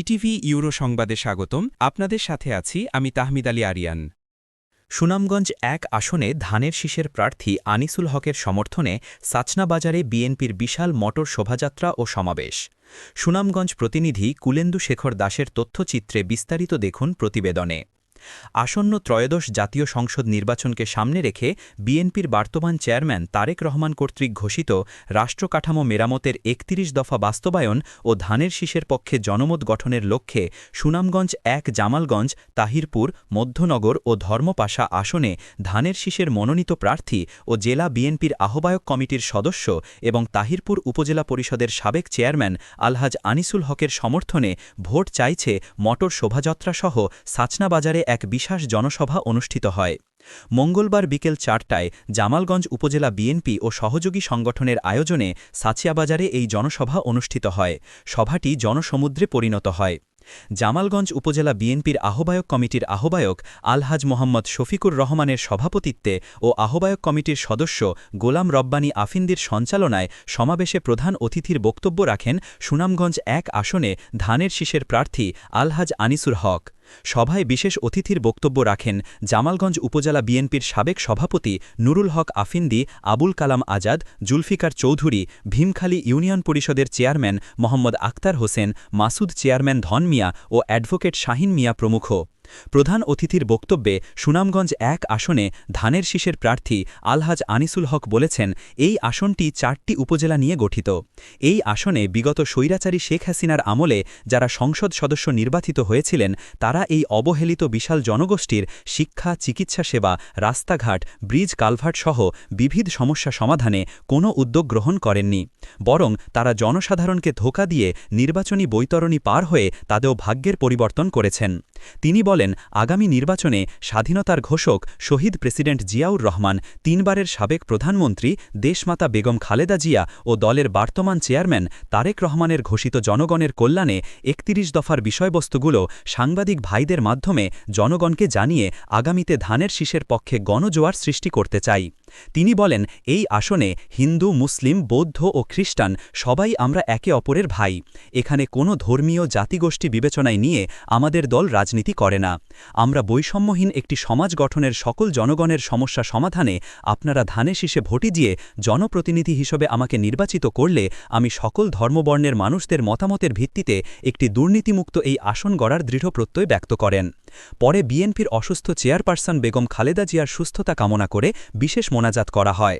ETV euro সংবাদে স্বাগতম। আপনাদের সাথে আছি আমি তাহমিদ আলী আরিয়ান। সুনামগঞ্জ এক আসনে ধানের শীষের প্রার্থী আনিসুল হকের সমর্থনে সাচনাবাজারে বিএনপির বিশাল মটর শোভাযাত্রা ও সমাবেশ। সুনামগঞ্জ প্রতিনিধি কুলেন্দু শেখর দাসের তথ্যচিত্রে বিস্তারিত দেখুন প্রতিবেদনে। আসন্ন ত্রয়োদশ জাতীয় সংসদ নির্বাচনকে সামনে রেখে বিএনপির বর্তমান চেয়ারম্যান তারেক রহমান কর্তৃক ঘোষিত রাষ্ট্রকাঠামো মেরামতের একত্রিশ দফা বাস্তবায়ন ও ধানের শীষের পক্ষে জনমত গঠনের লক্ষ্যে সুনামগঞ্জ এক, জামালগঞ্জ, তাহিরপুর, মধ্যনগর ও ধর্মপাশা আসনে ধানের শীষের মনোনীত প্রার্থী ও জেলা বিএনপির আহ্বায়ক কমিটির সদস্য এবং তাহিরপুর উপজেলা পরিষদের সাবেক চেয়ারম্যান আলহাজ আনিসুল হকের সমর্থনে ভোট চাইছে মটর শোভাযাত্রাসহ সাচনা বাজারে এক বিশাস জনসভা অনুষ্ঠিত হয়। মঙ্গলবার বিকেল চারটায় জামালগঞ্জ উপজেলা বিএনপি ও সহযোগী সংগঠনের আয়োজনে সাচিয়াবাজারে এই জনসভা অনুষ্ঠিত হয়। সভাটি জনসমুদ্রে পরিণত হয়। জামালগঞ্জ উপজেলা বিএনপির আহ্বায়ক কমিটির আহ্বায়ক আলহাজ মোহাম্মদ শফিকুর রহমানের সভাপতিত্বে ও আহ্বায়ক কমিটির সদস্য গোলাম রব্বানী আফিন্দির সঞ্চালনায় সমাবেশে প্রধান অতিথির বক্তব্য রাখেন সুনামগঞ্জ এক আসনে ধানের শীষের প্রার্থী আলহাজ আনিসুর হক। সভায় বিশেষ অতিথির বক্তব্য রাখেন জামালগঞ্জ উপজেলা বিএনপির সাবেক সভাপতি নুরুল হক আফিন্দি, আবুল কালাম আজাদ, জুলফিকার চৌধুরী, ভীমখালী ইউনিয়ন পরিষদের চেয়ারম্যান মোহাম্মদ আক্তার হোসেন, মাসুদ চেয়ারম্যান ধন মিয়া ও অ্যাডভোকেট শাহিন মিয়া প্রমুখ। প্রধান অতিথির বক্তব্যে সুনামগঞ্জ এক আসনে ধানের শীষের প্রার্থী আলহাজ আনিসুল হক বলেছেন, এই আসনটি চারটি উপজেলা নিয়ে গঠিত। এই আসনে বিগত স্বৈরাচারী শেখ হাসিনার আমলে যারা সংসদ সদস্য নির্বাচিত হয়েছিলেন, তারা এই অবহেলিত বিশাল জনগোষ্ঠীর শিক্ষা, চিকিৎসা সেবা, রাস্তাঘাট, ব্রিজ কালভার্ট সহ বিবিধ সমস্যা সমাধানে কোনো উদ্যোগ গ্রহণ করেননি। বরং তারা জনসাধারণকে ধোকা দিয়ে নির্বাচনী বৈতরণী পার হয়ে তাদেরও ভাগ্যের পরিবর্তন করেছেন। তিনি বলেন, আগামী নির্বাচনে স্বাধীনতার ঘোষক শহীদ প্রেসিডেন্ট জিয়াউর রহমান, তিনবারের সাবেক প্রধানমন্ত্রী দেশমাতা বেগম খালেদা জিয়া ও দলের বর্তমান চেয়ারম্যান তারেক রহমানের ঘোষিত জনগণের কল্যাণে একত্রিশ দফার বিষয়বস্তুগুলো সাংবাদিক ভাইদের মাধ্যমে জনগণকে জানিয়ে আগামীতে ধানের শীষের পক্ষে গণজোয়ার সৃষ্টি করতে চাই। তিনি বলেন, এই আসনে হিন্দু, মুসলিম, বৌদ্ধ ও খ্রিস্টান সবাই আমরা একে অপরের ভাই। এখানে কোনো ধর্মীয় জাতিগোষ্ঠী বিবেচনায় নিয়ে আমাদের দল রাজনীতি করে না। আমরা বৈষম্যহীন একটি সমাজ গঠনের সকল জনগণের সমস্যা সমাধানে আপনারা ধানে শীষে ভোটি দিয়ে জনপ্রতিনিধি হিসেবে আমাকে নির্বাচিত করলে আমি সকল ধর্মবর্ণের মানুষদের মতামতের ভিত্তিতে একটি দুর্নীতিমুক্ত এই আসন গড়ার দৃঢ় প্রত্যয় ব্যক্ত করেন। পরে বিএনপির অসুস্থ চেয়ারপারসন বেগম খালেদা জিয়ার সুস্থতা কামনা করে বিশেষ মোনাজাত করা হয়।